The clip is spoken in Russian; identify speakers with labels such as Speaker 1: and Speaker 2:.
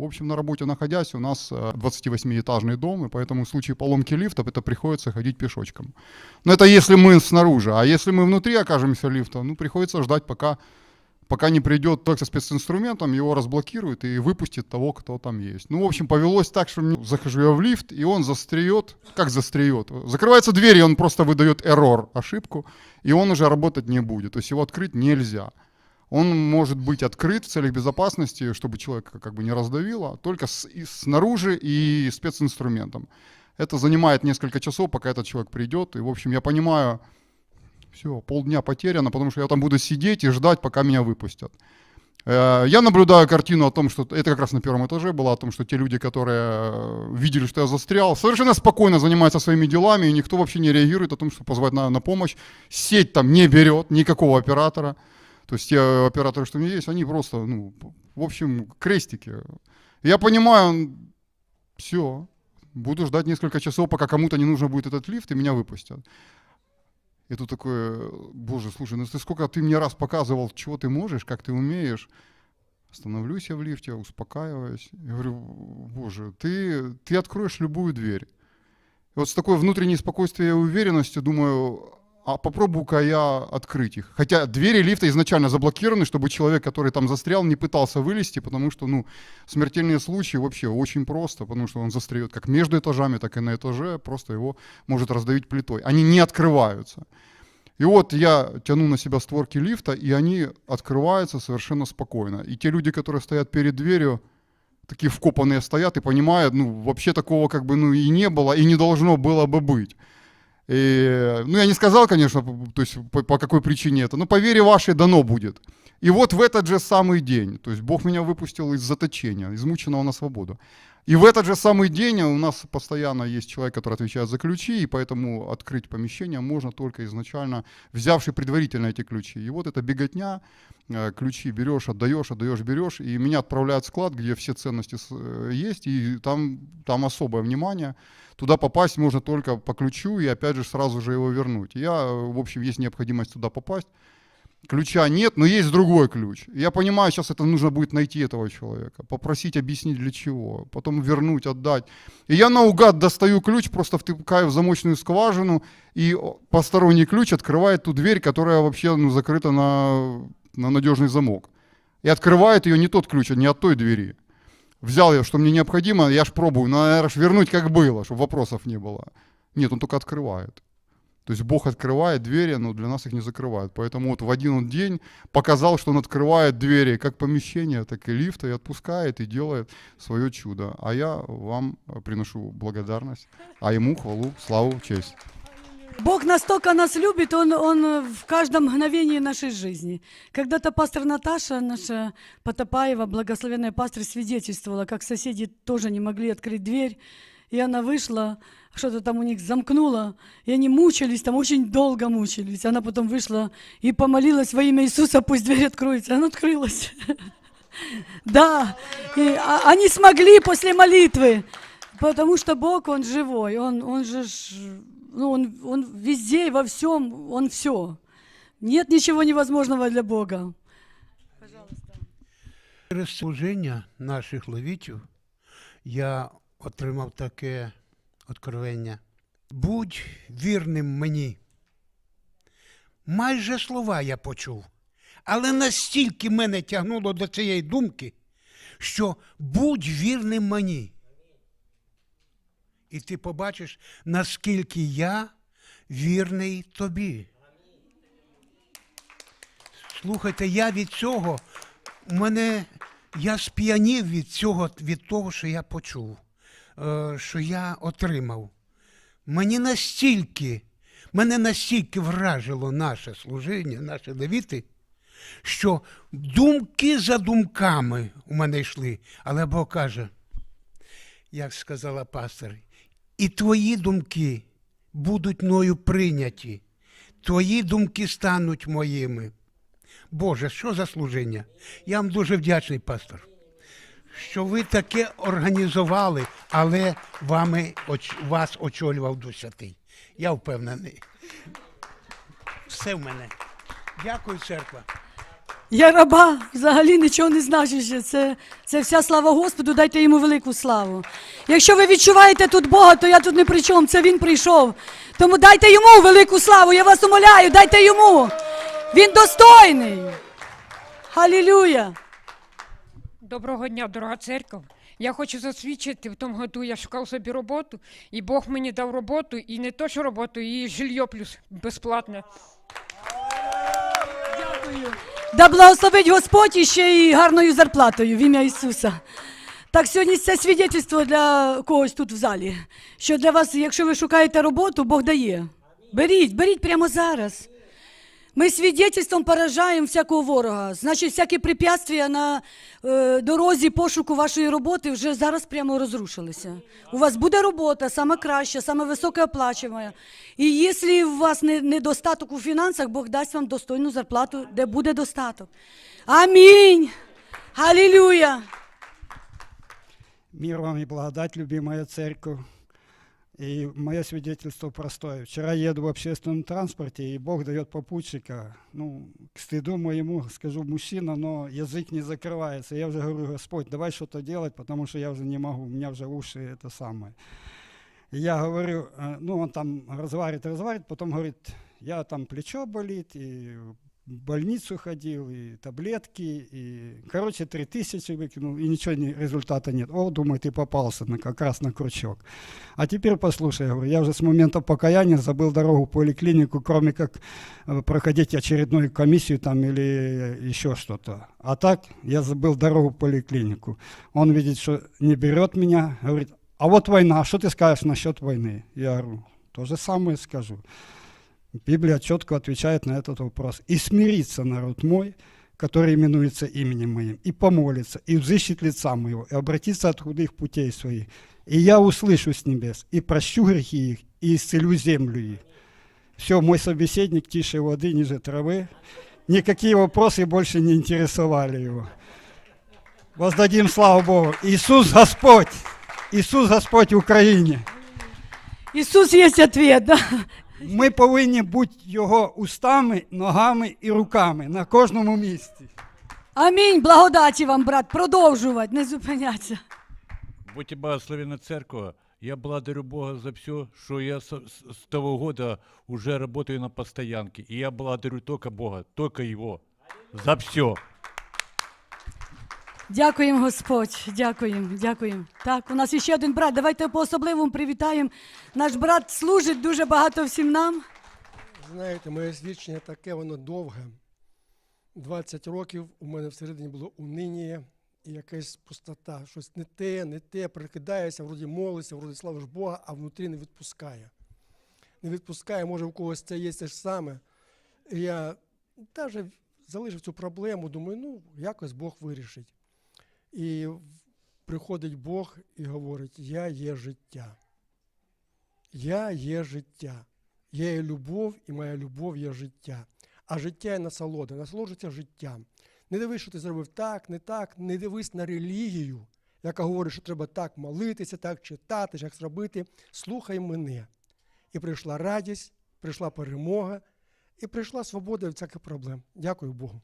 Speaker 1: В общем, на работе находясь, у нас э, 28-этажный дом, и поэтому в случае поломки лифта это приходится ходить пешочком. Но это если мы снаружи, а если мы внутри окажемся лифта, ну, приходится ждать, пока, пока не придет человек со специнструментом, его разблокирует и выпустит того, кто там есть. Ну, в общем, повелось так, что захожу я в лифт, и он застреет. Как застреет? Закрывается дверь, и он просто выдает error, ошибку, и он уже работать не будет. То есть его открыть нельзя. Он может быть открыт в целях безопасности, чтобы человека как бы не раздавило, только с- и снаружи и специнструментом. Это занимает несколько часов, пока этот человек придет. И, в общем, я понимаю, все, полдня потеряно, потому что я там буду сидеть и ждать, пока меня выпустят. Э, Я наблюдаю картину о том, что это как раз на первом этаже было, о том, что те люди, которые э, видели, что я застрял, совершенно спокойно занимаются своими делами, и никто вообще не реагирует о том, что позвать на, на помощь. Сеть там не берет никакого оператора. То есть те операторы, что у меня есть, они просто, ну, в общем, крестики. Я понимаю, все, буду ждать несколько часов, пока кому-то не нужно будет этот лифт, и меня выпустят. И тут такое, боже, слушай, ну ты сколько ты мне раз показывал, чего ты можешь, как ты умеешь. Становлюсь я в лифте, успокаиваюсь. Я говорю, боже, ты, ты откроешь любую дверь. И вот с такой внутренней спокойствием и уверенностью думаю, а попробую-ка я открыть их. Хотя двери лифта изначально заблокированы, чтобы человек, который там застрял, не пытался вылезти, потому что, ну, смертельные случаи вообще очень просто, потому что он застряет как между этажами, так и на этаже, просто его может раздавить плитой. Они не открываются. И вот я тяну на себя створки лифта, и они открываются совершенно спокойно. И те люди, которые стоят перед дверью, такие вкопанные стоят и понимают, ну, вообще такого как бы, ну, и не было, и не должно было бы быть. И, ну, я не сказал, конечно, п- то есть по, по какой причине это, но по вере вашей дано будет. И вот в этот же самый день, то есть Бог меня выпустил из заточения, измученного на свободу. И в этот же самый день у нас постоянно есть человек, который отвечает за ключи, и поэтому открыть помещение можно только изначально, взявший предварительно эти ключи. И вот эта беготня, э, ключи берешь, отдаешь, отдаешь, берешь, и меня отправляют в склад, где все ценности э, есть, и там, там особое внимание. Туда попасть можно только по ключу, и опять же сразу же его вернуть. Я, э, в общем, есть необходимость туда попасть. Ключа нет, но есть другой ключ. Я понимаю, сейчас это нужно будет найти этого человека, попросить объяснить для чего, потом вернуть, отдать. И я наугад достаю ключ, просто втыкаю в замочную скважину, и посторонний ключ открывает ту дверь, которая вообще ну, закрыта на, на надежный замок. И открывает ее не тот ключ, а не от той двери. Взял я, что мне необходимо, я ж пробую, наверное, ж вернуть как было, чтобы вопросов не было. Нет, он только открывает. То есть Бог открывает двери, но для нас их не закрывает. Поэтому вот в один день показал, что он открывает двери как помещения, так и лифта, и отпускает, и делает свое чудо. А я вам приношу благодарность, а ему хвалу, славу, честь.
Speaker 2: Бог настолько нас любит, он, он в каждом мгновении нашей жизни. Когда-то пастор Наташа, наша Потапаева, благословенная пастор, свидетельствовала, как соседи тоже не могли открыть дверь, и она вышла, что-то там у них замкнуло, и они мучились, там очень долго мучились. Она потом вышла и помолилась во имя Иисуса, пусть дверь откроется. Она открылась. Да, и а- они смогли после молитвы, потому что Бог, Он живой, Он, он же, ж- ну, он, он везде и во всем, Он все. Нет ничего невозможного для Бога.
Speaker 3: Через служіння наших левітів я отримав таке откровення. Будь вірним мені. Майже слова я почув, але настільки мене тягнуло до цієї думки, що будь вірним мені. І ти побачиш, наскільки я вірний тобі. Слухайте, я від цього, мене я сп'янів від цього, від того, що я почув, що я отримав. Мені настільки, мене настільки вражило наше служіння, наші левіти, що думки за думками у мене йшли. Але Бог каже, як сказала пастор, і твої думки будуть мною прийняті, твої думки стануть моїми. Боже, що за служіння? Я вам дуже вдячний, пастор, що ви таке організували, але вами, вас очолював Дух Святий. Я впевнений. Все в мене. Дякую, церква.
Speaker 2: Я раба, взагалі нічого не значу ще. Це, це вся слава Господу, дайте йому велику славу. Якщо ви відчуваєте тут Бога, то я тут не при чому, це Він прийшов. Тому дайте йому велику славу, я вас умоляю, дайте йому. Він достойний. Халілюя.
Speaker 4: Доброго дня, дорога церква. Я хочу засвідчити, в тому году я шукав собі роботу, і Бог мені дав роботу, і не то, що роботу, і жилье плюс безплатне.
Speaker 2: Да благословить Господь і ще й гарною зарплатою в ім'я Ісуса. Так, сьогодні це свідетельство для когось тут в залі. Що для вас, якщо ви шукаєте роботу, Бог дає. Беріть, беріть прямо зараз. Ми свідетельством поражаємо всякого ворога. Значить, всякі препятствия на е, дорозі пошуку вашої роботи вже зараз прямо розрушилися. У вас буде робота, саме краща, саме високооплачувана. І якщо у вас не, недостаток у фінансах, Бог дасть вам достойну зарплату, де буде достаток. Амінь. Аллилуйя.
Speaker 5: Мир вам и благодать, любимая церковь. И мое свидетельство простое. Вчера еду в общественном транспорте, и Бог дает попутчика. Ну, к стыду моему скажу мужчина, но язык не закрывается. Я уже говорю, Господь, давай что-то делать, потому что я уже не могу, у меня уже уши это самое. И я говорю, э, ну, он там разговаривает, разговаривает, потом говорит, я там плечо болит, и больницу ходил, и таблетки, и, короче, три тысячи выкинул, и ничего, не, результата нет. О, думаю, ты попался на, как раз на крючок. А теперь послушай, я говорю, я уже с момента покаяния забыл дорогу в поликлинику, кроме как э, проходить очередную комиссию там или еще что-то. А так я забыл дорогу в поликлинику. Он видит, что не берет меня, говорит, а вот война, что ты скажешь насчет войны? Я говорю, то же самое скажу. Библия четко отвечает на этот вопрос. «И смирится народ мой, который именуется именем моим, и помолится, и взыщет лица моего, и обратится от худых путей своих. И я услышу с небес, и прощу грехи их, и исцелю землю их». Все, мой собеседник тише воды, ниже травы. Никакие вопросы больше не интересовали его. Воздадим славу Богу. Иисус Господь! Иисус Господь в Україні!
Speaker 2: Ісус є ответ, да?
Speaker 5: Ми повинні бути його устами, ногами і руками на кожному місці.
Speaker 2: Амінь. Благодаті вам, брат. Продовжувати, не зупинятися.
Speaker 6: Будьте благословенна церковь. Я благодарю Бога за все, что я с- с того года уже работаю на постоянке. И я благодарю только Бога, только Его. За все.
Speaker 2: Дякуємо, Господь. Дякуємо, дякуємо. Так, у нас ще один брат. Давайте по особливому привітаємо. Наш брат служить дуже багато всім нам.
Speaker 7: Знаєте, моє свідчення таке, воно довге. 20 років у мене всередині було униння і якась пустота. Щось не те, не те, прикидаєшся, вроді молишся, вроді славиш Бога, а внутрі не відпускає. Не відпускає, може, у когось це є те ж саме. І я навіть залишив цю проблему, думаю, ну, якось Бог вирішить. І приходить Бог і говорить: Я є життя. Я є життя. Я є любов, і моя любов є життя. А життя є насолода. Насолоджуйся життям. Не дивись, що ти зробив так, не так, не дивись на релігію, яка говорить, що треба так молитися, так читати, як зробити. Слухай мене. І прийшла радість, прийшла перемога, і прийшла свобода від всяких проблем. Дякую Богу.